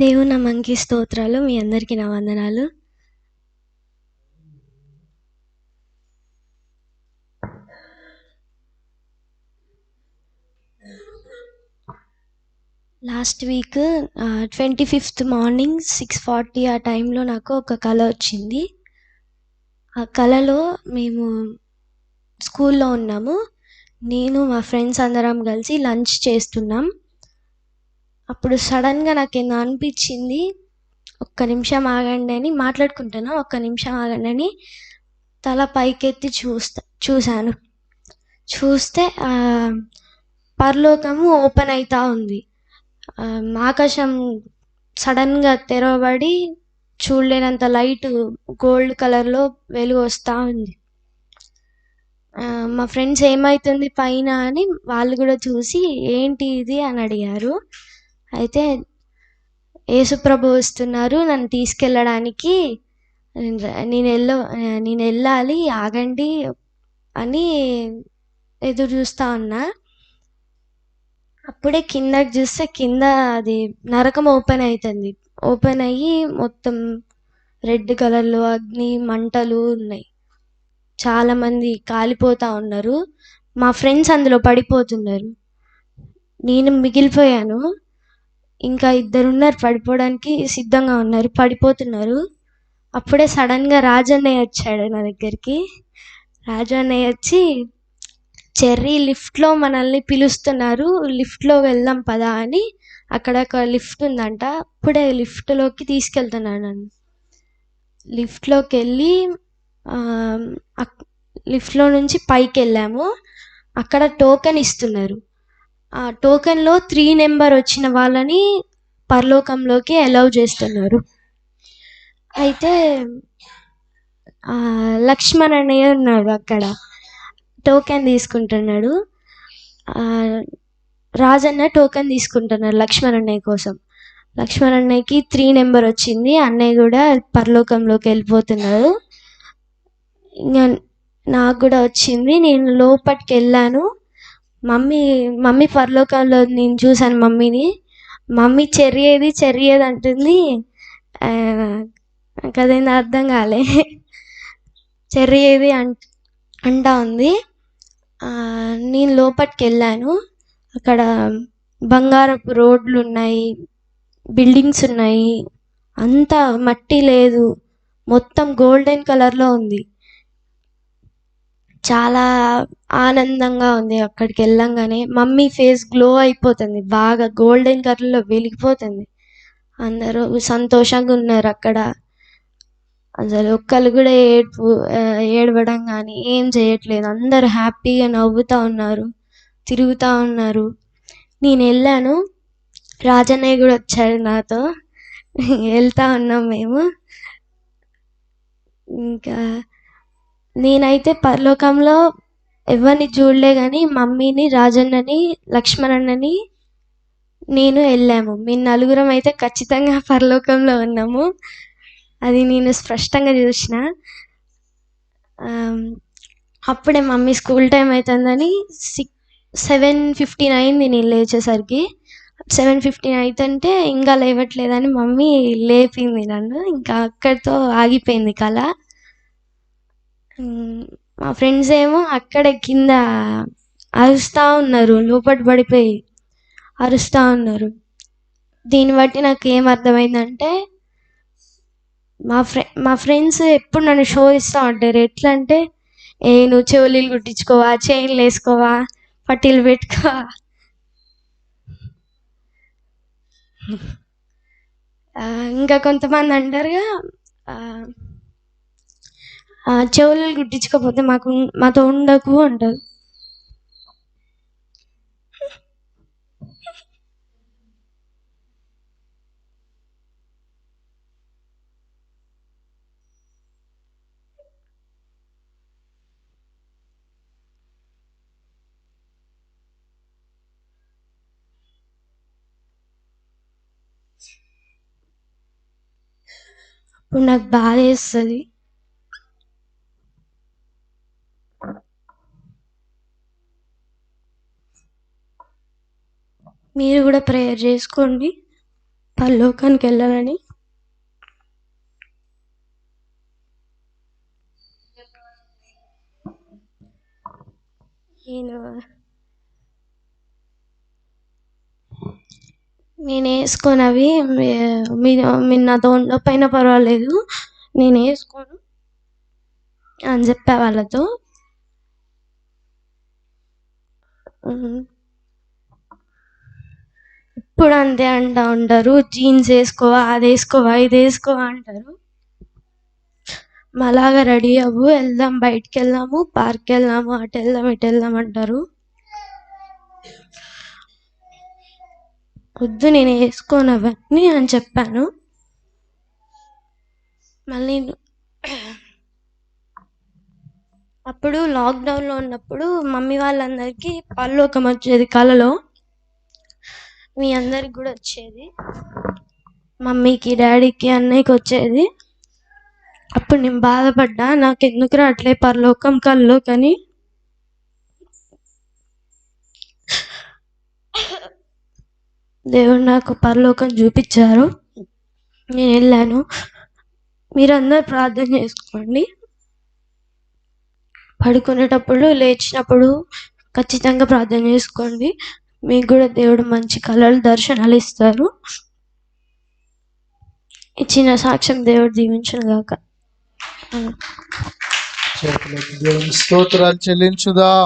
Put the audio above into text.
దేవుని నామానికి స్తోత్రాలు మీ అందరికీ నా వందనాలు. Last week twenty fifth morning six forty ఆ టైంలో నాకు ఒక కళ వచ్చింది. ఆ కళలో మేము స్కూల్లో ఉన్నాము. నేను మా ఫ్రెండ్స్ అందరం కలిసి లంచ్ చేస్తున్నాం. అప్పుడు సడన్గా నాకు ఏందో అనిపించింది ఒక్క నిమిషం ఆగండి అని మాట్లాడుకుంటున్నా ఒక్క నిమిషం ఆగండి అని తల పైకెత్తి చూస్తా చూశాను. చూస్తే పరలోకము ఓపెన్ అవుతా ఉంది. ఆకాశం సడన్గా తెరవబడి చూడలేనంత లైట్ గోల్డ్ కలర్లో వెలుగు వస్తూ ఉంది. మా ఫ్రెండ్స్ ఏమవుతుంది పైన అని వాళ్ళు కూడా చూసి ఏంటి ఇది? అని అడిగారు. అయితే యేసుప్రభు వస్తున్నారు నన్ను తీసుకెళ్ళడానికి. నేను వెళ్ళ నేను వెళ్ళాలి ఆగండి అని ఎదురు చూస్తా ఉన్నా. అప్పుడే కిందకి చూస్తే కింద అది నరకం ఓపెన్ అవుతుంది. ఓపెన్ అయ్యి మొత్తం రెడ్ కలర్లో అగ్ని మంటలు ఉన్నాయి. చాలామంది కాలిపోతూ ఉన్నారు. మా ఫ్రెండ్స్ అందులో పడిపోతున్నారు. నేను మిగిలిపోయాను. ఇంకా ఇద్దరు ఉన్నారు పడిపోవడానికి సిద్ధంగా ఉన్నారు. పడిపోతున్నారు. అప్పుడే సడన్గా రాజన్నయ్య వచ్చాడు నా దగ్గరికి. రాజన్నయ్య వచ్చి చెర్రీ లిఫ్ట్లో మనల్ని పిలుస్తున్నారు. లిఫ్ట్లో వెళ్దాం పదా అని. అక్కడ ఒక లిఫ్ట్ ఉందంట. అప్పుడే లిఫ్ట్లోకి తీసుకెళ్తున్నాను నన్ను. లిఫ్ట్లోకి వెళ్ళి లిఫ్ట్లో నుంచి పైకి వెళ్ళాము. అక్కడ టోకెన్ ఇస్తున్నారు. ఆ టోకెన్లో త్రీ నెంబర్ వచ్చిన వాళ్ళని పరలోకంలోకి అలౌ చేస్తున్నారు. అయితే లక్ష్మణ్ అన్నయ్య ఉన్నాడు అక్కడ. టోకెన్ తీసుకుంటున్నాడు. రాజన్న టోకెన్ తీసుకుంటున్నాడు లక్ష్మణ్ అన్నయ్య కోసం. లక్ష్మణ్ అన్నయ్యకి త్రీ నెంబర్ వచ్చింది. అన్నయ్య కూడా పరలోకంలోకి వెళ్ళిపోతున్నాడు. ఇంకా నాకు కూడా వచ్చింది. నేను లోపలికి వెళ్ళాను. మమ్మీ మమ్మీ పరలోకంలో నేను చూశాను మమ్మీని. మమ్మీ చెర్రీ ఏది చెర్రీ ఏది అంటుంది ఆ, అర్థం కాలే. చెర్రీ ఏది అంట అంటా ఉంది నేను లోపలికి వెళ్ళాను. అక్కడ బంగారపు రోడ్లు ఉన్నాయి బిల్డింగ్స్ ఉన్నాయి. అంతా మట్టి లేదు. మొత్తం గోల్డెన్ కలర్లో ఉంది. చాలా ఆనందంగా ఉంది అక్కడికి వెళ్ళంగానే. మమ్మీ ఫేస్ గ్లో అయిపోతుంది. బాగా గోల్డెన్ కలర్లో వెలిగిపోతుంది. అందరూ సంతోషంగా ఉన్నారు అక్కడ. అసలు ఒక్కరు కూడా ఏడ్పు ఏడవడం కానీ ఏం చేయట్లేదు. అందరూ హ్యాపీగా నవ్వుతూ ఉన్నారు తిరుగుతూ ఉన్నారు. నేను వెళ్ళాను. రాజన్నయ్య కూడా వచ్చాడు నాతో. వెళ్తా ఉన్నాం మేము. ఇంకా నేనైతే పరలోకంలో ఎవరిని చూడలే కానీ మమ్మీని రాజన్నని లక్ష్మణన్నని నేను వెళ్ళాము. మేము నలుగురం అయితే ఖచ్చితంగా పరలోకంలో ఉన్నాము. అది నేను స్పష్టంగా చూసిన. అప్పుడే మమ్మీ స్కూల్ టైం అవుతుందని సిక్స్ సెవెన్ ఫిఫ్టీన్ అయింది నేను లేచేసరికి. సెవెన్ ఫిఫ్టీన్ అవుతుంటే ఇంకా లేవట్లేదని మమ్మీ లేపింది నన్ను. ఇంకా అక్కడితో ఆగిపోయింది కళ. మా ఫ్రెండ్స్ ఏమో అక్కడే కింద అరుస్తూ ఉన్నారు లోపల పడిపోయి అరుస్తూ ఉన్నారు. దీన్ని బట్టి నాకు ఏం అర్థమైందంటే మా ఫ్రె మా ఫ్రెండ్స్ ఎప్పుడు నన్ను షో ఇస్తూ ఉంటారు. ఎట్లా అంటే ఏ నువ్వు చెవులీలు కుట్టించుకోవా చైన్లు వేసుకోవా పట్టీలు పెట్టుకోవా? ఇంకా కొంతమంది అంటారుగా చెవులు గుట్టించుకోకపోతే మాకు మాతో ఉండకు అంటారు. అప్పుడు నాకు బాధ వేస్తుంది మీరు కూడా ప్రేయర్ చేసుకోండి. పరలోకానికి వెళ్ళాలని. నేను నేను వేసుకున్నవి మీ- మీరు మీరు నాతో పైన పర్వాలేదు. నేను వేసుకోను అని చెప్పా వాళ్ళతో. ఎప్పుడు ఇప్పుడు అంతే అంటా ఉంటారు. జీన్స్ వేసుకోవా అది వేసుకోవా ఇది వేసుకోవా అంటారు. మలాగా రెడీ అవ్వు వెళ్దాం బయటికి వెళ్దాము పార్క్ వెళ్దాము అటు వెళ్దాం ఇటు వెళ్దాం అంటారు. వద్దు నేను వేసుకోను అవన్నీ అని చెప్పాను. మళ్ళీ అప్పుడు లాక్డౌన్లో ఉన్నప్పుడు మమ్మీ వాళ్ళందరికీ పరలోకం వచ్చేది కలలో మీ అందరికి కూడా వచ్చేది. మమ్మీకి డాడీకి అన్నయ్యకి వచ్చేది. అప్పుడు నేను బాధపడ్డా నాకు ఎందుకు రావట్లే పరలోకం కళ్ళు కానీ. దేవుడు నాకు పరలోకం చూపించారు. నేను వెళ్ళాను. మీరందరూ ప్రార్థన చేసుకోండి. పడుకునేటప్పుడు లేచినప్పుడు ఖచ్చితంగా ప్రార్థన చేసుకోండి. మీకు కూడా దేవుడు మంచి కళలు దర్శనాలు ఇస్తారు. ఇచ్చిన సాక్ష్యం దేవుడు దీవించను గాక. చేతులెత్తి దేవుని స్తోత్రాలు చెల్లించుదా.